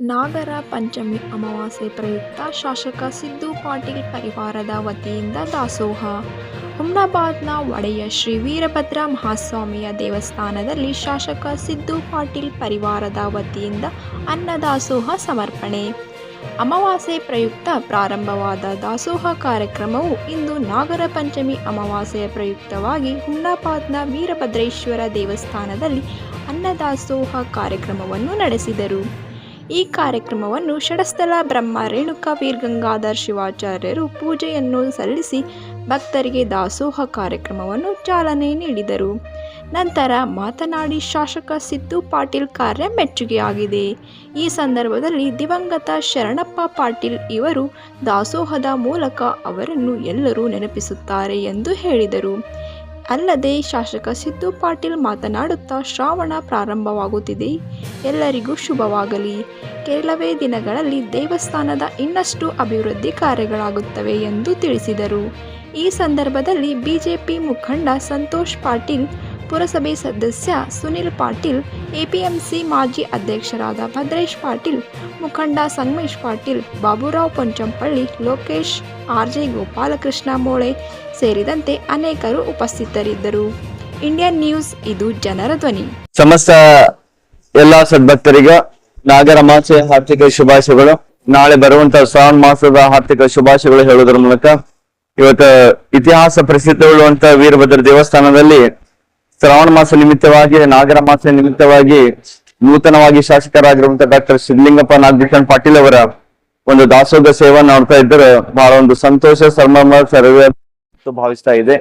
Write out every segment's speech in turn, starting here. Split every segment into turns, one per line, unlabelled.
ನಾಗರ ಪಂಚಮಿ ಅಮಾವಾಸ್ಯೆ ಪ್ರಯುಕ್ತ ಶಾಸಕ ಸಿದ್ದು ಪಾಟೀಲ್ ಪರಿವಾರದ ವತಿಯಿಂದ ದಾಸೋಹ. ಹುಮ್ನಾಬಾದ್ನ ಒಡೆಯ ಶ್ರೀ ವೀರಭದ್ರ ಮಹಾಸ್ವಾಮಿಯ ದೇವಸ್ಥಾನದಲ್ಲಿ ಶಾಸಕ ಸಿದ್ದು ಪಾಟೀಲ್ ಪರಿವಾರದ ವತಿಯಿಂದ ಅನ್ನದಾಸೋಹ ಸಮರ್ಪಣೆ. ಅಮಾವಾಸ್ಯೆ ಪ್ರಯುಕ್ತ ಪ್ರಾರಂಭವಾದ ದಾಸೋಹ ಕಾರ್ಯಕ್ರಮವು ಇಂದು ನಾಗರ ಪಂಚಮಿ ಅಮಾವಾಸ್ಯೆಯ ಪ್ರಯುಕ್ತವಾಗಿ ಹುಮ್ನಾಬಾದ್ನ ವೀರಭದ್ರೇಶ್ವರ ದೇವಸ್ಥಾನದಲ್ಲಿ ಅನ್ನದಾಸೋಹ ಕಾರ್ಯಕ್ರಮವನ್ನು ನಡೆಸಿದರು. ಈ ಕಾರ್ಯಕ್ರಮವನ್ನು ಷಡಸ್ಥಲ ಬ್ರಹ್ಮ ರೇಣುಕ ವೀರ್ಗಂಗಾಧರ್ ಶಿವಾಚಾರ್ಯರು ಪೂಜೆಯನ್ನು ಸಲ್ಲಿಸಿ ಭಕ್ತರಿಗೆ ದಾಸೋಹ ಕಾರ್ಯಕ್ರಮವನ್ನು ಚಾಲನೆ ನೀಡಿದರು. ನಂತರ ಮಾತನಾಡಿ ಶಾಸಕ ಸಿದ್ದು ಪಾಟೀಲ್ ಕಾರ್ಯ ಮೆಚ್ಚುಗೆಯಾಗಿದೆ. ಈ ಸಂದರ್ಭದಲ್ಲಿ ದಿವಂಗತ ಶರಣಪ್ಪ ಪಾಟೀಲ್ ಇವರು ದಾಸೋಹದ ಮೂಲಕ ಅವರನ್ನು ಎಲ್ಲರೂ ನೆನಪಿಸುತ್ತಾರೆ ಎಂದು ಹೇಳಿದರು. ಅಲ್ಲದೆ ಶಾಸಕ ಸಿದ್ದು ಪಾಟೀಲ್ ಮಾತನಾಡುತ್ತಾ ಶ್ರಾವಣ ಪ್ರಾರಂಭವಾಗುತ್ತಿದೆ. ಎಲ್ಲರಿಗೂ ಶುಭವಾಗಲಿ. ಕೆಲವೇ ದಿನಗಳಲ್ಲಿ ದೇವಸ್ಥಾನದ ಇನ್ನಷ್ಟು ಅಭಿವೃದ್ಧಿ ಕಾರ್ಯಗಳಾಗುತ್ತವೆ ಎಂದು ತಿಳಿಸಿದರು. ಈ ಸಂದರ್ಭದಲ್ಲಿ ಬಿಜೆಪಿ ಮುಖಂಡ ಸಂತೋಷ್ ಪಾಟೀಲ್ ಪುರಸಭೆ ಸದಸ್ಯ ಸುನಿಲ್ ಪಾಟೀಲ್, ಎಪಿಎಂಸಿ ಮಾಜಿ ಅಧ್ಯಕ್ಷರಾದ ಭದ್ರೇಶ್ ಪಾಟೀಲ್, ಮುಖಂಡ ಸಂಗಮೇಶ್ ಪಾಟೀಲ್, ಬಾಬುರಾವ್ ಪಂಚಂಪಳ್ಳಿ, ಲೋಕೇಶ್, ಆರ್ಜೆ ಗೋಪಾಲಕೃಷ್ಣ ಮೋಳೆ ಸೇರಿದಂತೆ ಅನೇಕರು ಉಪಸ್ಥಿತರಿದ್ದರು. ಇಂಡಿಯನ್ ನ್ಯೂಸ್, ಇದು ಜನರ ಧ್ವನಿ.
ಸಮಸ್ತ ಎಲ್ಲಾ ಸದ್ಭಕ್ತರಿಗೆ ನಾಗರ ಮಾಸ ಆರ್ಥಿಕ ಶುಭಾಶಯಗಳು. ನಾಳೆ ಬರುವಂತ ಶ್ರಾವಣ ಮಾಸದ ಹಾರ್ದಿಕ ಶುಭಾಶಯಗಳು ಹೇಳುವುದರ ಮೂಲಕ ಇವತ್ತು ಇತಿಹಾಸ ಪ್ರಸಿದ್ಧಗೊಳ್ಳುವಂತಹ ವೀರಭದ್ರ ದೇವಸ್ಥಾನದಲ್ಲಿ ಶ್ರಾವಣ ಮಾಸ ನಿಮಿತ್ತವಾಗಿ, ನಾಗರ ಮಾಸ ನಿಮಿತ್ತವಾಗಿ ನೂತನವಾಗಿ ಶಾಸಕರಾಗಿರುವಂತಹ ಡಾಕ್ಟರ್ ಸಿದ್ಲಿಂಗಪ್ಪ ನಾಗಭೂಷಣ್ ಪಾಟೀಲ್ ಅವರ ಒಂದು ದಾಸೋಹ ಸೇವೆ ನೋಡ್ತಾ ಇದ್ದರೆ ಬಹಳ ಒಂದು ಸಂತೋಷ, ಸಂಭ್ರಮ, ಸರ್ವೇ ಭಾವಿಸ್ತಾ ಇದೆ.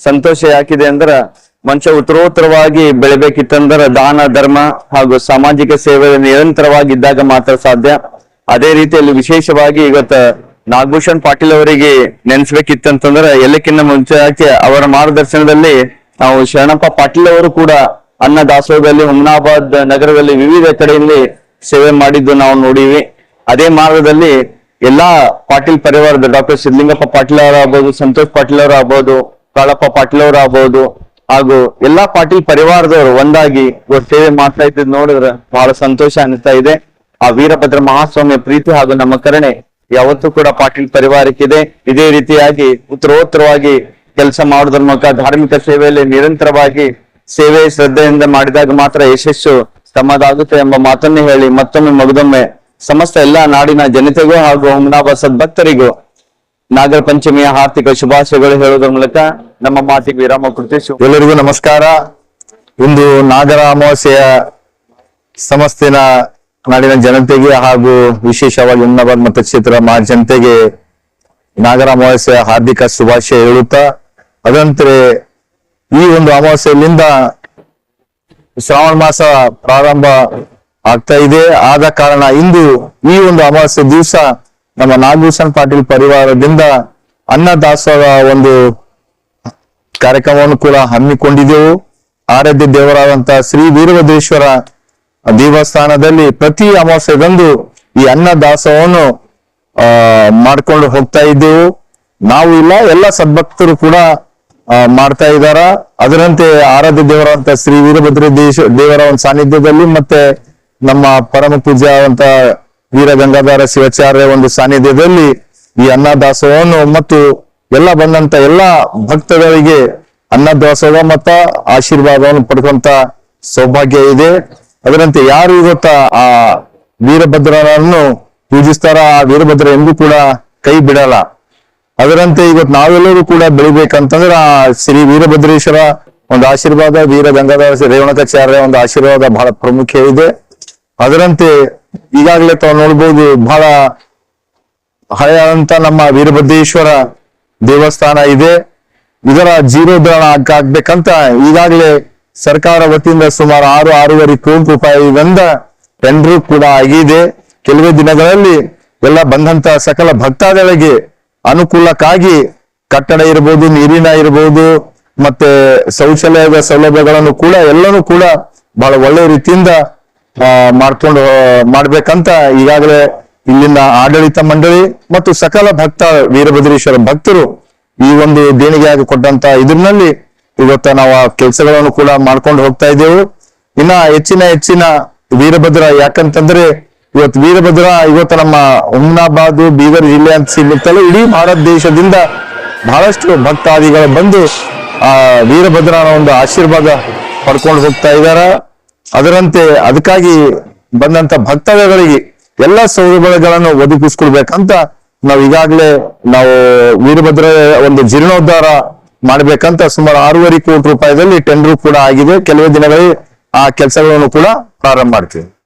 ಸಂತೋಷ ಯಾಕಿದೆ ಅಂದ್ರ ಮನುಷ್ಯ ಉತ್ತರೋತ್ತರವಾಗಿ ಬೆಳಿಬೇಕಿತ್ತಂದ್ರ ದಾನ, ಧರ್ಮ ಹಾಗೂ ಸಾಮಾಜಿಕ ಸೇವೆ ನಿರಂತರವಾಗಿ ಇದ್ದಾಗ ಮಾತ್ರ ಸಾಧ್ಯ. ಅದೇ ರೀತಿಯಲ್ಲಿ ವಿಶೇಷವಾಗಿ ಇವತ್ತ ನಾಗಭೂಷಣ್ ಪಾಟೀಲ್ ಅವರಿಗೆ ನೆನೆಸ್ಬೇಕಿತ್ತಂತಂದ್ರ ಎಲ್ಲಕ್ಕಿಂತ ಮುಂಚೆ ಅವರ ಮಾರ್ಗದರ್ಶನದಲ್ಲಿ ನಾವು ಶರಣಪ್ಪ ಪಾಟೀಲ್ ಅವರು ಕೂಡ ಅನ್ನ ದಾಸೋಹದಲ್ಲಿ ಹುಮ್ನಾಬಾದ್ ನಗರದಲ್ಲಿ ವಿವಿಧ ಕಡೆಯಲ್ಲಿ ಸೇವೆ ಮಾಡಿದ್ದು ನಾವು ನೋಡಿವಿ. ಅದೇ ಮಾರ್ಗದಲ್ಲಿ ಎಲ್ಲಾ ಪಾಟೀಲ್ ಪರಿವಾರದ ಡಾಕ್ಟರ್ ಸಿದ್ಲಿಂಗಪ್ಪ ಪಾಟೀಲ್ ಅವರಾಗ್ಬೋದು, ಸಂತೋಷ್ ಪಾಟೀಲ್ ಅವರು ಆಗ್ಬೋದು ಕಾಳಪ್ಪ ಪಾಟೀಲ್ ಅವರು ಆಗ್ಬೋದು ಹಾಗೂ ಎಲ್ಲಾ ಪಾಟೀಲ್ ಪರಿವಾರದವರು ಒಂದಾಗಿ ಸೇವೆ ಮಾಡ್ತಾ ಇದ್ದು ನೋಡಿದ್ರೆ ಬಹಳ ಸಂತೋಷ ಅನಿಸ್ತಾ ಇದೆ. ಆ ವೀರಭದ್ರ ಮಹಾಸ್ವಾಮಿಯ ಪ್ರೀತಿ ಹಾಗೂ ನಮ್ಮ ಕರುಣೆ ಯಾವತ್ತೂ ಕೂಡ ಪಾಟೀಲ್ ಪರಿವಾರಕ್ಕಿದೆ. ಇದೇ ರೀತಿಯಾಗಿ ಉತ್ತರೋತ್ತರವಾಗಿ ಕೆಲಸ ಮಾಡೋದ್ರ ಮೂಲಕ ಧಾರ್ಮಿಕ ಸೇವೆಯಲ್ಲಿ ನಿರಂತರವಾಗಿ ಸೇವೆ ಶ್ರದ್ಧೆಯಿಂದ ಮಾಡಿದಾಗ ಮಾತ್ರ ಯಶಸ್ಸು ತಮ್ಮದಾಗುತ್ತೆ ಎಂಬ ಮಾತನ್ನೇ ಹೇಳಿ ಮತ್ತೊಮ್ಮೆ ಮಗದೊಮ್ಮೆ ಸಮಸ್ತ ಎಲ್ಲಾ ನಾಡಿನ ಜನತೆಗೂ ಹಾಗೂ ಹುಮ್ನಾಬ ಸದ್ಭಕ್ತರಿಗೂ ನಾಗರ ಪಂಚಮಿಯ ಆರ್ಥಿಕ ಶುಭಾಶಯಗಳು ಹೇಳುವುದರ ಮೂಲಕ ನಮ್ಮ ಮಾತಿಗೆ ವಿರಾಮ ಕೊಡ್ತೀವಿ.
ಎಲ್ಲರಿಗೂ ನಮಸ್ಕಾರ. ಇಂದು ನಾಗರ ಅಮಾವಾಸ್ಯೆಯ ಸಮಸ್ತಿನ ನಾಡಿನ ಜನತೆಗೆ ಹಾಗೂ ವಿಶೇಷವಾಗಿ ಹುಮ್ನಾಬಾದ್ ಮತಕ್ಷೇತ್ರ ಮಹಾ ಜನತೆಗೆ ನಾಗರ ಅಮಾವಾಸ್ಯೆಯ ಹಾರ್ದಿಕ ಶುಭಾಶಯ ಹೇಳುತ್ತಾ ಅದಂತೆ ಈ ಒಂದು ಅಮಾವಾಸ್ಯೆಯಿಂದ ಶ್ರಾವಣ ಮಾಸ ಪ್ರಾರಂಭ ಆಗ್ತಾ ಇದೆ. ಆದ ಕಾರಣ ಇಂದು ಈ ಒಂದು ಅಮಾವಾಸ್ಯೆ ದಿವಸ ನಮ್ಮ ನಾಗಭೂಷಣ್ ಪಾಟೀಲ್ ಪರಿವಾರದಿಂದ ಅನ್ನದಾಸೋಹ ಒಂದು ಕಾರ್ಯಕ್ರಮವನ್ನು ಕೂಡ ಹಮ್ಮಿಕೊಂಡಿದ್ದೆವು. ಆರಾಧ್ಯ ದೇವರಾದಂತ ಶ್ರೀ ವೀರಭದ್ರೇಶ್ವರ ದೇವಸ್ಥಾನದಲ್ಲಿ ಪ್ರತಿ ಅಮಾವಾಸ್ಯೆದಂದು ಈ ಅನ್ನ ದಾಸೋಹವನ್ನು, ಆ, ಮಾಡ್ಕೊಂಡು ಹೋಗ್ತಾ ಇದ್ದೆವು. ನಾವು ಇಲ್ಲ, ಎಲ್ಲ ಸದ್ಭಕ್ತರು ಕೂಡ ಮಾಡ್ತಾ ಇದ್ದಾರ ಅದರಂತೆ ಆರಾಧ್ಯ ದೇವರಂತ ಶ್ರೀ ವೀರಭದ್ರ ದೇಶ, ದೇವರ ಒಂದು ಸಾನ್ನಿಧ್ಯದಲ್ಲಿ ಮತ್ತೆ ನಮ್ಮ ಪರಮ ಪೂಜ್ಯವಂತ ವೀರ ಗಂಗಾಧರ ಶಿವಾಚಾರ್ಯ ಒಂದು ಸಾನ್ನಿಧ್ಯದಲ್ಲಿ ಈ ಅನ್ನದಾಸೋಹವನ್ನು ಮತ್ತು ಎಲ್ಲ ಬಂದಂತ ಎಲ್ಲ ಭಕ್ತರಿಗೆ ಅನ್ನದಾಸೋಹ ಮತ್ತ ಆಶೀರ್ವಾದವನ್ನು ಪಡ್ಕೊಂತ ಸೌಭಾಗ್ಯ ಇದೆ. ಅದರಂತೆ ಯಾರು ಇವತ್ತ ಆ ವೀರಭದ್ರನನ್ನು ಪೂಜಿಸ್ತಾರ, ಆ ವೀರಭದ್ರ ಎಂದೂ ಕೂಡ ಕೈ ಬಿಡಲ್ಲ. ಅದರಂತೆ ಇವತ್ತು ನಾವೆಲ್ಲರೂ ಕೂಡ ಬೆಳಿಬೇಕಂತಂದ್ರೆ ಆ ಶ್ರೀ ವೀರಭದ್ರೇಶ್ವರ ಒಂದು ಆಶೀರ್ವಾದ, ವೀರ ಗಂಗಾಧರ ರೇವಣಕಾಚಾರ್ಯ ಒಂದು ಆಶೀರ್ವಾದ ಬಹಳ ಪ್ರಾಮುಖ್ಯ ಇದೆ. ಅದರಂತೆ ಈಗಾಗಲೇ ತಾವು ನೋಡ್ಬೋದು ಬಹಳ ಹಳೆಯಾದಂತ ನಮ್ಮ ವೀರಭದ್ರೇಶ್ವರ ದೇವಸ್ಥಾನ ಇದೆ. ಇದರ ಜೀರ್ಣೋದ್ಧಾರ ಆಗ್- ಆಗ್ಬೇಕಂತ ಈಗಾಗಲೇ ಸರ್ಕಾರ ವತಿಯಿಂದ ಸುಮಾರು ಆರು, ಆರೂವರೆ ಕೋಟಿ ರೂಪಾಯಿಯಿಂದ ಟೆಂಡರ್ ಕೂಡ ಆಗಿದೆ. ಕೆಲವೇ ದಿನಗಳಲ್ಲಿ ಎಲ್ಲ ಬಂದಂತ ಸಕಲ ಭಕ್ತಾದಿಗಳಿಗೆ ಅನುಕೂಲಕ್ಕಾಗಿ ಕಟ್ಟಡ ಇರಬಹುದು ನೀರಿನ ಇರಬಹುದು ಮತ್ತೆ ಶೌಚಾಲಯದ ಸೌಲಭ್ಯಗಳನ್ನು ಕೂಡ ಎಲ್ಲನೂ ಕೂಡ ಬಹಳ ಒಳ್ಳೆ ರೀತಿಯಿಂದ ಮಾಡ್ಕೊಂಡು ಮಾಡ್ಬೇಕಂತ ಈಗಾಗಲೇ ಇಲ್ಲಿನ ಆಡಳಿತ ಮಂಡಳಿ ಮತ್ತು ಸಕಲ ಭಕ್ತ ವೀರಭದ್ರೇಶ್ವರ ಭಕ್ತರು ಈ ಒಂದು ದೇಣಿಗೆಯಾಗಿ ಕೊಟ್ಟಂತ ಇದ್ರಲ್ಲಿ ಇವತ್ತ ನಾವು ಆ ಕೆಲಸಗಳನ್ನು ಕೂಡ ಮಾಡ್ಕೊಂಡು ಹೋಗ್ತಾ ಇದ್ದೇವೆ. ಇನ್ನ ಹೆಚ್ಚಿನ ಹೆಚ್ಚಿನ ವೀರಭದ್ರ ಯಾಕಂತಂದ್ರೆ ಇವತ್ತು ವೀರಭದ್ರ, ಇವತ್ತು ನಮ್ಮ ಹುಮ್ನಾಬಾದ್ ಬೀದರ್ ಜಿಲ್ಲೆ ಅಂತ ಸಿಗುತ್ತಲ್ಲ, ಇಡೀ ಭಾರತ ದೇಶದಿಂದ ಬಹಳಷ್ಟು ಭಕ್ತಾದಿಗಳು ಬಂದು ಆ ವೀರಭದ್ರನ ಒಂದು ಆಶೀರ್ವಾದ ಪಡ್ಕೊಂಡು ಹೋಗ್ತಾ ಇದಾರ ಅದರಂತೆ ಅದಕ್ಕಾಗಿ ಬಂದಂತ ಭಕ್ತಾದಿಗಳಿಗೆ ಎಲ್ಲ ಸೌಲಭ್ಯಗಳನ್ನು ಒದಗಿಸ್ಕೊಡ್ಬೇಕಂತ ನಾವು ಈಗಾಗಲೇ ನಾವು ವೀರಭದ್ರ ಒಂದು ಜೀರ್ಣೋದ್ಧಾರ ಮಾಡ್ಬೇಕಂತ ಸುಮಾರು ಆರೂವರೆ ಕೋಟಿ ರೂಪಾಯಿದಲ್ಲಿ ಟೆಂಡರ್ ಕೂಡ ಆಗಿದೆ. ಕೆಲವೇ ದಿನಗಳಲ್ಲಿ ಆ ಕೆಲಸಗಳನ್ನು ಕೂಡ ಪ್ರಾರಂಭ ಮಾಡ್ತೀವಿ.